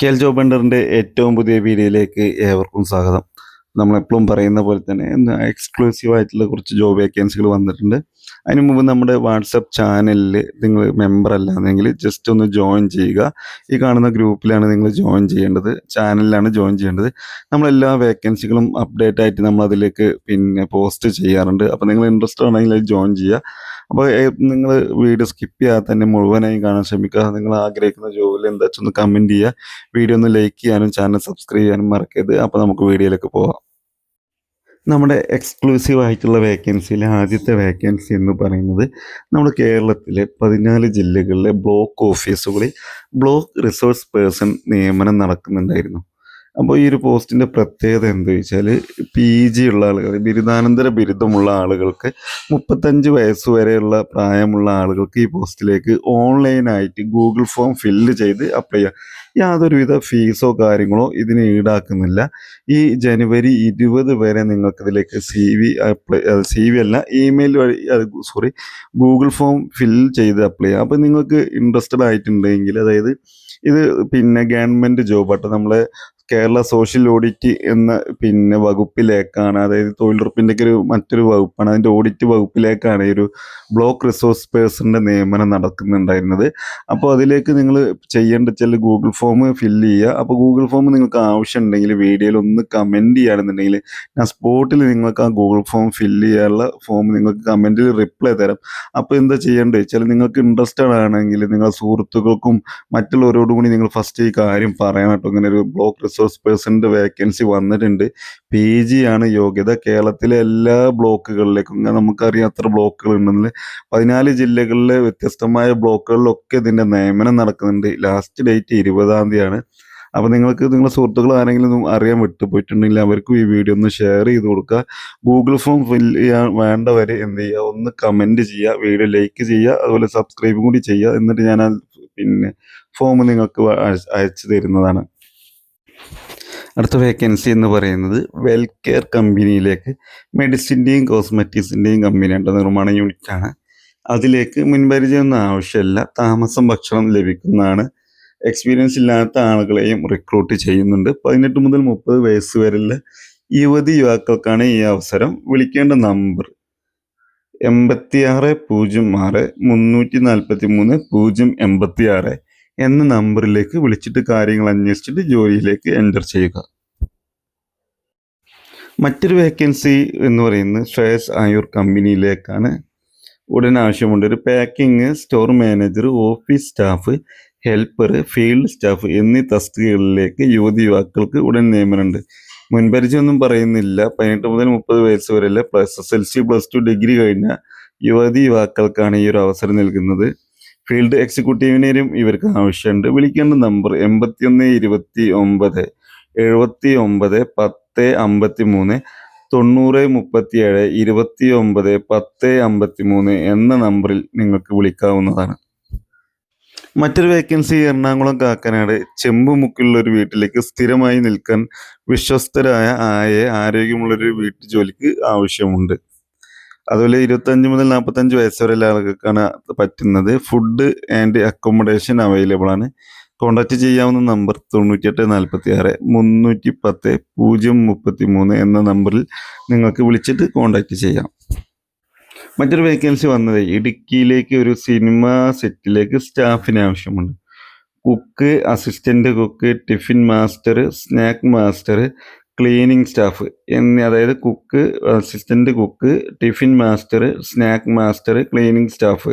K L ഏറ്റവും പുതിയ വീഡിയോയിലേക്ക് ഏവർക്കും സ്വാഗതം. നമ്മളെപ്പോഴും പറയുന്ന പോലെ തന്നെ ഇന്ന് എക്സ്ക്ലൂസീവ് ആയിട്ടുള്ള കുറച്ച് ജോബ് വേക്കൻസികൾ വന്നിട്ടുണ്ട്. അതിന് മുമ്പ് നമ്മുടെ വാട്സപ്പ് ചാനലിൽ നിങ്ങൾ മെമ്പർ അല്ലാന്നെങ്കിൽ ജസ്റ്റ് ഒന്ന് ജോയിൻ ചെയ്യുക. ഈ കാണുന്ന ഗ്രൂപ്പിലാണ് നിങ്ങൾ ജോയിൻ ചെയ്യേണ്ടത്. ചാനലിലാണ് ജോയിൻ ചെയ്യേണ്ടത്. നമ്മളെല്ലാ വേക്കൻസികളും അപ്ഡേറ്റ് ആയിട്ട് നമ്മൾ അതിലേക്ക് പിന്നെ പോസ്റ്റ് ചെയ്യാറുണ്ട്. അപ്പോൾ നിങ്ങൾ ഇൻട്രസ്റ്റ് ആണെങ്കിൽ ജോയിൻ ചെയ്യുക. അപ്പോൾ നിങ്ങൾ വീഡിയോ സ്കിപ്പ് ചെയ്യാതെ തന്നെ മുഴുവനായും കാണാൻ ശ്രമിക്കുക. നിങ്ങൾ ആഗ്രഹിക്കുന്ന ജോബിൽ എന്താ വെച്ചൊന്ന് കമന്റ് ചെയ്യുക. വീഡിയോ ഒന്ന് ലൈക്ക് ചെയ്യാനും ചാനൽ സബ്സ്ക്രൈബ് ചെയ്യാനും മറക്കരുത്. അപ്പോൾ നമുക്ക് വീഡിയോയിലേക്ക് പോവാം. നമ്മുടെ എക്സ്ക്ലൂസീവ് ആയിട്ടുള്ള വേക്കൻസിയിൽ ആദ്യത്തെ വേക്കൻസി എന്ന് പറയുന്നത് നമ്മുടെ കേരളത്തിലെ പതിനാല് ജില്ലകളിലെ ബ്ലോക്ക് ഓഫീസുകളിൽ ബ്ലോക്ക് റിസോഴ്സ് പേഴ്സൺ നിയമനം നടക്കുന്നുണ്ടായിരുന്നു. അപ്പോൾ ഈ ഒരു പോസ്റ്റിന്റെ പ്രത്യേകത എന്താ വെച്ചാൽ പി ജി ഉള്ള ആളുകൾ ബിരുദാനന്തര ബിരുദമുള്ള ആളുകൾക്ക് മുപ്പത്തഞ്ച് വയസ്സ് വരെയുള്ള പ്രായമുള്ള ആളുകൾക്ക് ഈ പോസ്റ്റിലേക്ക് ഓൺലൈനായിട്ട് ഗൂഗിൾ ഫോം ഫില്ല് ചെയ്ത് അപ്ലൈ ചെയ്യാം. യാതൊരുവിധ ഫീസോ കാര്യങ്ങളോ ഇതിന് ഈടാക്കുന്നില്ല. ഈ ജനുവരി ഇരുപത് വരെ നിങ്ങൾക്കിതിലേക്ക് C V apply C V അല്ല ഇമെയിൽ വഴി സോറി ഗൂഗിൾ ഫോം ഫിൽ ചെയ്ത് അപ്ലൈ ചെയ്യാം. അപ്പോൾ നിങ്ങൾക്ക് ഇൻട്രസ്റ്റഡ് ആയിട്ടുണ്ടെങ്കിൽ അതായത് ഇത് പിന്നെ ഗവൺമെന്റ് ജോബ് ആട്ടോ നമ്മളെ കേരള സോഷ്യൽ ഓഡിറ്റ് എന്ന പിന്നെ വകുപ്പിലേക്കാണ് അതായത് തൊഴിലുറപ്പിന്റെ ഒരു മറ്റൊരു വകുപ്പാണ്. അതിന്റെ ഓഡിറ്റ് വകുപ്പിലേക്കാണ് ഈ ഒരു ബ്ലോക്ക് റിസോഴ്സ് പേഴ്സണിന്റെ നിയമനം നടക്കുന്നുണ്ടായിരുന്നത്. അപ്പോൾ അതിലേക്ക് നിങ്ങൾ ചെയ്യേണ്ട ചില ഗൂഗിൾ ഫോം ഫില്ല് ചെയ്യുക. അപ്പോൾ ഗൂഗിൾ ഫോം നിങ്ങൾക്ക് ആവശ്യം ആവശ്യമുണ്ടെങ്കിൽ വീഡിയോയിൽ ഒന്ന് കമന്റ് ചെയ്യുകയാണെന്നുണ്ടെങ്കിൽ ഞാൻ സ്പോട്ടിൽ നിങ്ങൾക്ക് ആ ഗൂഗിൾ ഫോം ഫില്ല് ചെയ്യാനുള്ള ഫോം നിങ്ങൾക്ക് കമന്റിൽ റിപ്ലൈ തരാം. അപ്പോൾ എന്താ ചെയ്യേണ്ടത്? വെച്ചാൽ നിങ്ങൾക്ക് ഇൻട്രസ്റ്റഡ് ആണെങ്കിൽ നിങ്ങളുടെ സുഹൃത്തുക്കൾക്കും മറ്റുള്ളവരോടും കൂടി നിങ്ങൾ ഫസ്റ്റ് ഈ കാര്യം പറയണം ഇങ്ങനെ ഒരു ബ്ലോക്ക് റിസോഴ്സ് പേഴ്സണിന്റെ വേക്കൻസി വന്നിട്ടുണ്ട്. പി ജി ആണ് യോഗ്യത. കേരളത്തിലെ എല്ലാ ബ്ലോക്കുകളിലേക്കും നമുക്കറിയാം അത്ര ബ്ലോക്കുകൾ ഉണ്ടെന്ന് പതിനാല് ജില്ലകളിലെ വ്യത്യസ്തമായ ബ്ലോക്കുകളിലൊക്കെ ഇതിന്റെ നിയമനം നടക്കുന്നുണ്ട്. ലാസ്റ്റ് ഡേറ്റ് ഇരുപതാം തീയതിയാണ്. അപ്പോൾ നിങ്ങൾക്ക് നിങ്ങളുടെ സുഹൃത്തുക്കൾ ആരെങ്കിലും അറിയാൻ വിട്ടുപോയിട്ടുണ്ടെങ്കിൽ അവർക്കും ഈ വീഡിയോ ഒന്ന് ഷെയർ ചെയ്ത് കൊടുക്കുക. ഗൂഗിൾ ഫോം ഫിൽ ചെയ്യാൻ വേണ്ടവർ എന്ത് ചെയ്യുക? ഒന്ന് കമന്റ് ചെയ്യുക. വീഡിയോ ലൈക്ക് ചെയ്യുക. അതുപോലെ സബ്സ്ക്രൈബും കൂടി ചെയ്യുക. എന്നിട്ട് ഞാൻ പിന്നെ ഫോം നിങ്ങൾക്ക് അയച്ചു തരുന്നതാണ്. അടുത്ത വേക്കൻസി എന്ന് പറയുന്നത് വെൽ കെയർ കമ്പനിയിലേക്ക് മെഡിസിന്റെയും കോസ്മെറ്റിക്സിന്റെയും കമ്പനിയുടെ നിർമ്മാണ യൂണിറ്റാണ് അതിലേക്ക് മുൻപരിചയമൊന്നും ആവശ്യമില്ല. താമസം ഭക്ഷണം ലഭിക്കുന്നതാണ്. എക്സ്പീരിയൻസ് ഇല്ലാത്ത ആളുകളെയും റിക്രൂട്ട് ചെയ്യുന്നുണ്ട്. പതിനെട്ട് മുതൽ മുപ്പത് വയസ്സ് വരെയുള്ള യുവതി യുവാക്കൾക്കാണ് ഈ അവസരം. വിളിക്കേണ്ട നമ്പർ എൺപത്തി ആറ് പൂജ്യം ആറ് മുന്നൂറ്റി നാൽപ്പത്തി മൂന്ന് പൂജ്യം എൺപത്തി ആറ് എന്ന നമ്പറിലേക്ക് വിളിച്ചിട്ട് കാര്യങ്ങൾ അന്വേഷിച്ചിട്ട് ജോലിയിലേക്ക് എന്റർ ചെയ്യുക. മറ്റൊരു വേക്കൻസി എന്ന് പറയുന്നത് ശ്രേയസ് ആയുർ കമ്പനിയിലേക്കാണ്. ഉടൻ ആവശ്യമുണ്ട്. ഒരു packing store manager office staff helper field staff എന്നീ തസ്തികകളിലേക്ക് യുവതി യുവാക്കൾക്ക് ഉടൻ നിയമനമുണ്ട്. മുൻപരിചയമൊന്നും പറയുന്നില്ല. പതിനെട്ട് മുതൽ മുപ്പത് വയസ്സ് വരെയുള്ള plus S L C plus two degree കഴിഞ്ഞ യുവതി യുവാക്കൾക്കാണ് ഈ ഒരു അവസരം നൽകുന്നത്. ഫീൽഡ് എക്സിക്യൂട്ടീവിനെയും ഇവർക്ക് ആവശ്യമുണ്ട്. വിളിക്കേണ്ട നമ്പർ എൺപത്തിയൊന്ന് ഇരുപത്തി ഒമ്പത് എഴുപത്തി ഒമ്പത് പത്ത് അമ്പത്തി മൂന്ന് തൊണ്ണൂറ് മുപ്പത്തിയേഴ് ഇരുപത്തി ഒമ്പത് പത്ത് അമ്പത്തി മൂന്ന് എന്ന നമ്പറിൽ നിങ്ങൾക്ക് വിളിക്കാവുന്നതാണ്. മറ്റൊരു വേക്കൻസി എറണാകുളം കാക്കനാട് ചെമ്പുമുക്കിലുള്ള ഒരു വീട്ടിലേക്ക് സ്ഥിരമായി നിൽക്കാൻ വിശ്വസ്തരായ ആയ ആരോഗ്യമുള്ളൊരു വീട്ടു ജോലിക്ക് ആവശ്യമുണ്ട്. അതുപോലെ ഇരുപത്തഞ്ച് മുതൽ നാൽപ്പത്തഞ്ച് വയസ്സ് വരെയുള്ള ആളുകൾക്കാണ് പറ്റുന്നത്. ഫുഡ് ആൻഡ് അക്കോമഡേഷൻ അവൈലബിൾ ആണ്. കോൺടാക്റ്റ് ചെയ്യാവുന്ന നമ്പർ തൊണ്ണൂറ്റിയെട്ട് നാൽപ്പത്തി ആറ് മുന്നൂറ്റി പത്ത് പൂജ്യം മുപ്പത്തി മൂന്ന് എന്ന നമ്പറിൽ നിങ്ങൾക്ക് വിളിച്ചിട്ട് കോൺടാക്റ്റ് ചെയ്യാം. മറ്റൊരു വേക്കൻസി വന്നത് ഇടുക്കിയിലേക്ക് ഒരു സിനിമ സെറ്റിലേക്ക് സ്റ്റാഫിന് ആവശ്യമുണ്ട്. Cook assistant cook tiffin master snack master cleaning staff എന്നീ അതായത് cook assistant cook tiffin master snack master cleaning staff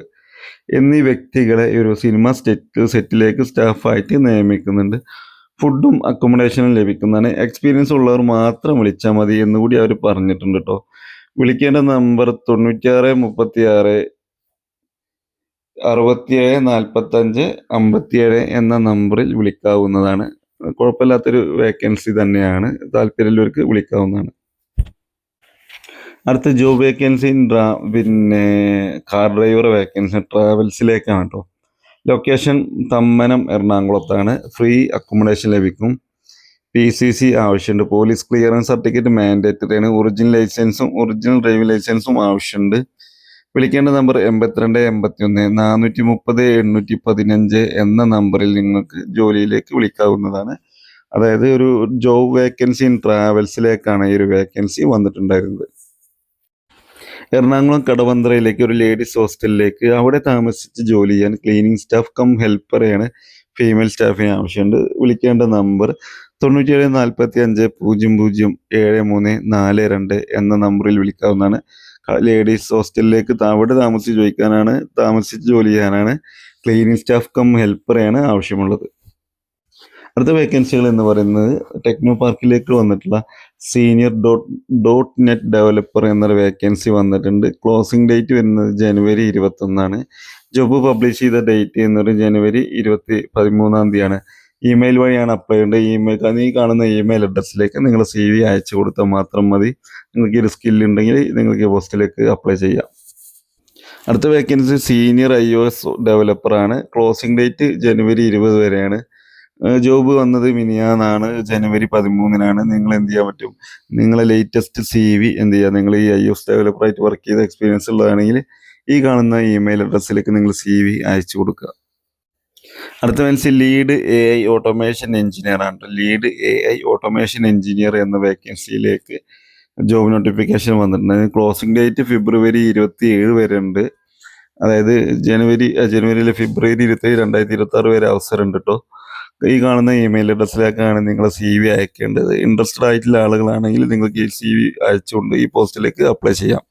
എന്നീ വ്യക്തികളെ ഒരു സിനിമ സെറ്റ് സെറ്റിലേക്ക് സ്റ്റാഫായിട്ട് നിയമിക്കുന്നുണ്ട്. ഫുഡും അക്കോമഡേഷനും ലഭിക്കുന്നതാണ്. എക്സ്പീരിയൻസ് ഉള്ളവർ മാത്രം വിളിച്ചാൽ മതി എന്നുകൂടി അവർ പറഞ്ഞിട്ടുണ്ട് കേട്ടോ. വിളിക്കേണ്ട നമ്പർ തൊണ്ണൂറ്റിയാറ് മുപ്പത്തി ആറ് അറുപത്തിയേഴ് നാൽപ്പത്തഞ്ച് അമ്പത്തിയേഴ് എന്ന നമ്പറിൽ വിളിക്കാവുന്നതാണ്. കുഴപ്പമില്ലാത്തൊരു വേക്കൻസി തന്നെയാണ്. താല്പര്യമുള്ളവർക്ക് വിളിക്കാവുന്നതാണ്. അടുത്ത ജോബ് വേക്കൻസി പിന്നെ കാർ ഡ്രൈവർ വേക്കൻസി ട്രാവൽസിലേക്കാണ് കേട്ടോ ലൊക്കേഷൻ തമ്മനം എറണാകുളത്താണ്. ഫ്രീ അക്കോമഡേഷൻ ലഭിക്കും. പി സി സി ആവശ്യമുണ്ട്. പോലീസ് ക്ലിയറൻസ് സർട്ടിഫിക്കറ്റ് മാൻഡേറ്ററി ആണ്. ഒറിജിനൽ ലൈസൻസും ഒറിജിനൽ ഡ്രൈവിംഗ് ലൈസൻസും ആവശ്യമുണ്ട്. വിളിക്കേണ്ട നമ്പർ എൺപത്തിരണ്ട് എൺപത്തിയൊന്ന് നാനൂറ്റി മുപ്പത് എണ്ണൂറ്റി പതിനഞ്ച് എന്ന നമ്പറിൽ നിങ്ങൾക്ക് ജോലിയിലേക്ക് വിളിക്കാവുന്നതാണ്. അതായത് ഒരു ജോബ് വേക്കൻസി ഇൻ ട്രാവൽസിലേക്കാണ് ഈ ഒരു വേക്കൻസി വന്നിട്ടുണ്ടായിരുന്നത്. എറണാകുളം കടവന്ത്രയിലേക്ക് ഒരു ലേഡീസ് ഹോസ്റ്റലിലേക്ക് അവിടെ താമസിച്ച് ജോലി ചെയ്യാൻ ക്ലീനിങ് സ്റ്റാഫ് കം ഹെൽപ്പറെയാണ് ഫീമെയിൽ സ്റ്റാഫിന് ആവശ്യമുണ്ട്. വിളിക്കേണ്ട നമ്പർ തൊണ്ണൂറ്റിയേഴ് നാൽപ്പത്തി അഞ്ച് പൂജ്യം പൂജ്യം ഏഴ് മൂന്ന് നാല് രണ്ട് എന്ന നമ്പറിൽ വിളിക്കാവുന്നതാണ്. ലേഡീസ് ഹോസ്റ്റലിലേക്ക് അവിടെ താമസിച്ച് ചോദിക്കാനാണ് താമസിച്ച് ജോലി ചെയ്യാനാണ് ക്ലീനിങ് സ്റ്റാഫ് കം ഹെൽപ്പറെയാണ് ആവശ്യമുള്ളത്. അടുത്ത വേക്കൻസികൾ എന്ന് പറയുന്നത് ടെക്നോ പാർക്കിലേക്ക് വന്നിട്ടുള്ള senior dot dot net developer എന്നൊരു വേക്കൻസി വന്നിട്ടുണ്ട്. ക്ലോസിംഗ് ഡേറ്റ് വരുന്നത് ജനുവരി ഇരുപത്തൊന്നാണ്. ജോബ് പബ്ലിഷ് ചെയ്ത ഡേറ്റ് എന്നൊരു ജനുവരി ഇരുപത്തി പതിമൂന്നാം തീയതിയാണ്. ഇമെയിൽ വഴിയാണ് അപ്ലൈ ചെയ്യേണ്ടത്. ഇമെയിൽ ഈ കാണുന്ന ഇമെയിൽ അഡ്രസ്സിലേക്ക് നിങ്ങൾ സി വി അയച്ചു കൊടുത്താൽ മാത്രം മതി. നിങ്ങൾക്ക് ഒരു സ്കിൽ ഉണ്ടെങ്കിൽ നിങ്ങൾക്ക് പോസ്റ്റിലേക്ക് അപ്ലൈ ചെയ്യാം. അടുത്ത vacancy senior I O S ഡെവലപ്പറാണ് closing date ജനുവരി ഇരുപത് വരെയാണ്. ജോബ് വന്നത് മിനിയാന്നാണ്. ജനുവരി പതിമൂന്നിനാണ്. നിങ്ങൾ എന്ത് ചെയ്യാൻ പറ്റും? നിങ്ങളെ ലേറ്റസ്റ്റ് സി വി എന്ത് ചെയ്യുക നിങ്ങൾ ഈ ഐ എസ് ഡെവലപ്പറായിട്ട് വർക്ക് ചെയ്ത എക്സ്പീരിയൻസ് ഉള്ളതാണെങ്കിൽ ഈ കാണുന്ന ഇമെയിൽ അഡ്രസ്സിലേക്ക് നിങ്ങൾ സി വി അയച്ചു കൊടുക്കുക. അടുത്ത മനസ്സിൽ lead A I automation engineer ആണ് lead A I automation engineer എന്ന വേക്കൻസിയിലേക്ക് ജോബ് നോട്ടിഫിക്കേഷൻ വന്നിട്ടുണ്ട്. ക്ലോസിംഗ് ഡേറ്റ് ഫെബ്രുവരി ഇരുപത്തി ഏഴ് വരെ ഉണ്ട്. അതായത് ജനുവരി ജനുവരിയിലെ ഫെബ്രുവരി ഇരുപത്തി രണ്ടായിരത്തി ഇരുപത്തി ആറ് വരെ അവസരം ഉണ്ട് കേട്ടോ. ഈ കാണുന്ന ഇമെയിൽ അഡ്രസ്സിലേക്കാണ് നിങ്ങൾ സി വി അയക്കേണ്ടത്. ഇൻട്രസ്റ്റഡ് ആയിട്ടുള്ള ആളുകളാണെങ്കിൽ നിങ്ങൾക്ക് സി വി അയച്ചുകൊണ്ട് ഈ പോസ്റ്റിലേക്ക് അപ്ലൈ ചെയ്യാം.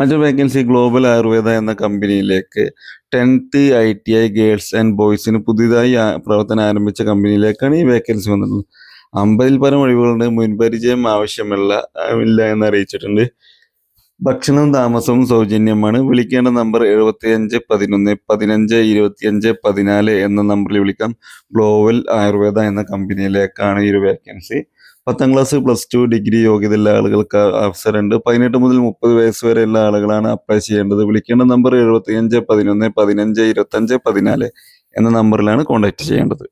മറ്റൊരു വേക്കൻസി ഗ്ലോബൽ ആയുർവേദ എന്ന കമ്പനിയിലേക്ക് tenth I T I girls and ബോയ്സിന് പുതിയതായി പ്രവർത്തനം ആരംഭിച്ച കമ്പനിയിലേക്കാണ് ഈ വേക്കൻസി വന്നിട്ടുള്ളത്. അമ്പതിൽ പരം ഒഴിവുകളുണ്ട് മുൻപരിചയം ആവശ്യമില്ല ഇല്ല എന്ന് അറിയിച്ചിട്ടുണ്ട്. ഭക്ഷണവും താമസവും സൗജന്യമാണ്. വിളിക്കേണ്ട നമ്പർ എഴുപത്തിയഞ്ച് പതിനൊന്ന് പതിനഞ്ച് ഇരുപത്തിയഞ്ച് പതിനാല് എന്ന നമ്പറിൽ വിളിക്കാം. ഗ്ലോബൽ ആയുർവേദ എന്ന കമ്പനിയിലേക്കാണ് ഈ ഒരു വേക്കൻസി പത്താം ക്ലാസ് പ്ലസ് ടു ഡിഗ്രി യോഗ്യതയുള്ള ആളുകൾക്ക് അവസരമുണ്ട്. പതിനെട്ട് മുതൽ മുപ്പത് വയസ്സ് വരെ ഉള്ള ആളുകളാണ് അപ്ലൈ ചെയ്യേണ്ടത്. വിളിക്കേണ്ട നമ്പർ എഴുപത്തി അഞ്ച് പതിനൊന്ന് പതിനഞ്ച് ഇരുപത്തഞ്ച് പതിനാല് എന്ന നമ്പറിലാണ് കോൺടാക്ട് ചെയ്യേണ്ടത്.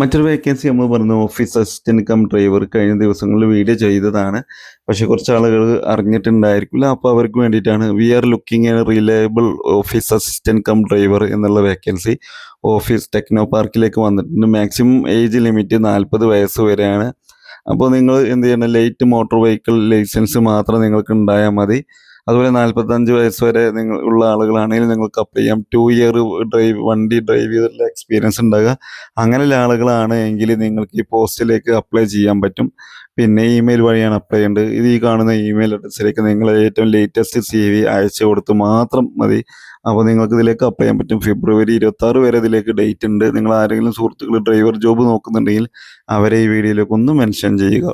മറ്റൊരു വേക്കൻസി നമ്മൾ പറഞ്ഞു ഓഫീസ് അസിസ്റ്റന്റ് കം ഡ്രൈവർ കഴിഞ്ഞ ദിവസങ്ങളിൽ വീഡിയോ ചെയ്തതാണ്. പക്ഷെ കുറച്ച് ആളുകൾ അറിഞ്ഞിട്ടുണ്ടായിരിക്കില്ല. അപ്പോൾ അവർക്ക് വേണ്ടിയിട്ടാണ് we are looking a reliable office assistant cum driver എന്നുള്ള വേക്കൻസി ഓഫീസ് ടെക്നോ പാർക്കിലേക്ക് വന്നിട്ടുണ്ട്. മാക്സിമം ഏജ് ലിമിറ്റ് നാൽപ്പത് വയസ്സ് വരെയാണ്. അപ്പോൾ നിങ്ങൾ എന്ത് ചെയ്യണം? ലൈറ്റ് മോട്ടോർ വെഹിക്കിൾ ലൈസൻസ് മാത്രം നിങ്ങൾക്ക് ഉണ്ടായാൽ മതി. അതുപോലെ നാൽപ്പത്തഞ്ച് വയസ്സ് വരെ നിങ്ങൾ ഉള്ള ആളുകളാണെങ്കിൽ നിങ്ങൾക്ക് അപ്ലൈ ചെയ്യാം. ടു ഇയർ ഡ്രൈവ് വണ്ടി ഡ്രൈവ് ചെയ്തിട്ടുള്ള എക്സ്പീരിയൻസ് ഉണ്ടാകുക അങ്ങനെയുള്ള ആളുകളാണ് എങ്കിൽ നിങ്ങൾക്ക് ഈ പോസ്റ്റിലേക്ക് അപ്ലൈ ചെയ്യാൻ പറ്റും. പിന്നെ ഇമെയിൽ വഴിയാണ് അപ്ലൈ ചെയ്യേണ്ടത്. ഇത് ഈ കാണുന്ന ഇമെയിൽ അഡ്രസ്സിലേക്ക് നിങ്ങൾ ഏറ്റവും ലേറ്റസ്റ്റ് സി വി അയച്ചു കൊടുത്ത് മാത്രം മതി. അപ്പോൾ നിങ്ങൾക്ക് ഇതിലേക്ക് അപ്ലൈ ചെയ്യാൻ പറ്റും. ഫെബ്രുവരി ഇരുപത്തി ആറ് വരെ ഇതിലേക്ക് ഡേറ്റ് ഉണ്ട്. നിങ്ങൾ ആരെങ്കിലും സുഹൃത്തുക്കൾ ഡ്രൈവർ ജോബ് നോക്കുന്നുണ്ടെങ്കിൽ അവരെ ഈ വീഡിയോയിലേക്ക് ഒന്ന് മെൻഷൻ ചെയ്യുക.